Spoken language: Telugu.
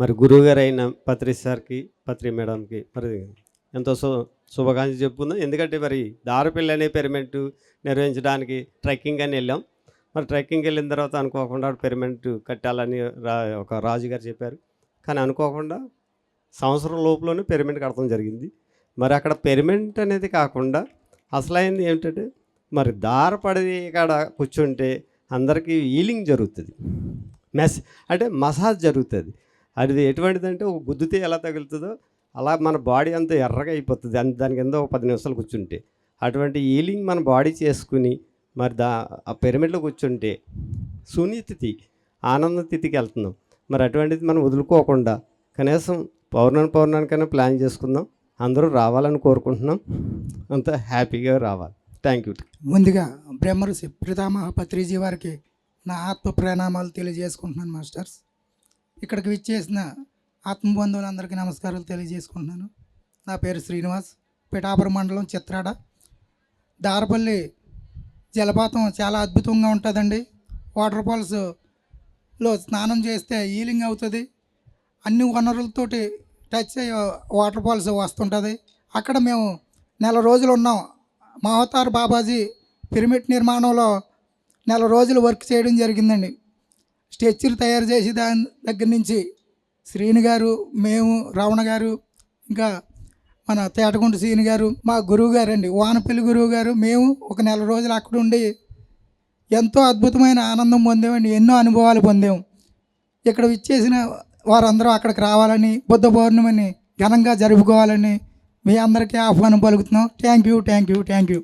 మరి గురువుగారు అయిన పత్రి సార్కి పత్రి మేడంకి మరి ఎంతో శు శుభాకాంక్షలు చెప్పుకుందాం. ఎందుకంటే మరి దారిపల్లి అనే పెరిమెంట్ నిర్వహించడానికి ట్రెక్కింగ్ అని వెళ్ళాం. మరి ట్రెక్కింగ్కి వెళ్ళిన తర్వాత అనుకోకుండా పెరిమెంట్ కట్టాలని రా ఒక రాజుగారు చెప్పారు. కానీ అనుకోకుండా సంవత్సరం లోపులోనే పెరిమెంట్ కడతాం జరిగింది. మరి అక్కడ పెరిమెంట్ అనేది కాకుండా అసలైంది ఏమిటంటే మరి దారపడి కాడ కూర్చుంటే అందరికీ హీలింగ్ జరుగుతుంది. మెస్ అంటే మసాజ్ జరుగుతుంది. అది ఎటువంటిదంటే ఒక గుద్దితే ఎలా తగులుతుందో అలా మన బాడీ అంతా ఎర్రగా అయిపోతుంది. అంత దాని కింద ఒక పది నిమిషాలు కూర్చుంటే. అటువంటి హీలింగ్ మన బాడీ చేసుకుని మరి దా ఆ పిరమిడ్లో కూర్చుంటే శూన్యతిథి ఆనంద తిథికి వెళ్తున్నాం. మరి అటువంటిది మనం వదులుకోకుండా కనీసం పౌర్ణమి పౌర్ణానికైనా ప్లాన్ చేసుకుందాం. అందరూ రావాలని కోరుకుంటున్నాం. అంత హ్యాపీగా రావాలి. Thank you. ముందుగా బ్రహ్మరు పితామహ పత్రిజీ వారికి నా ఆత్మ ప్రణామాలు తెలియజేసుకుంటున్నాను మాస్టర్స్. ఇక్కడికి విచ్చేసిన ఆత్మబంధువులందరికీ నమస్కారాలు తెలియజేసుకుంటున్నాను. నా పేరు శ్రీనివాస్. పిఠాపురం మండలం చిత్రాడ. దారపల్లి జలపాతం చాలా అద్భుతంగా ఉంటుందండి. వాటర్ ఫాల్స్లో స్నానం చేస్తే హీలింగ్ అవుతుంది. అన్ని వనరులతోటి టచ్ అయ్యి వాటర్ ఫాల్స్ వస్తుంటుంది. అక్కడ మేము నెల రోజులు ఉన్నాం. మహతార్ బాబాజీ పిరమిడ్ నిర్మాణంలో నెల రోజులు వర్క్ చేయడం జరిగిందండి. స్ట్రెచ్చర్ తయారు చేసి దాని దగ్గర నుంచి శ్రీని గారు మేము రావణ గారు ఇంకా మన తేటగుంట శ్రీని గారు మా గురువు గారు అండి వానపల్లి గురువు గారు మేము ఒక నెల రోజులు అక్కడ ఉండి ఎంతో అద్భుతమైన ఆనందం పొందామండి ఎన్నో అనుభవాలు పొందాము ఇక్కడ విచ్చేసిన వారందరూ అక్కడికి రావాలని బుద్ధ పౌర్ణమిని ఘనంగా జరుపుకోవాలని మీ అందరికీ ఆహ్వానం పలుకుతున్నాం. Thank you thank you thank you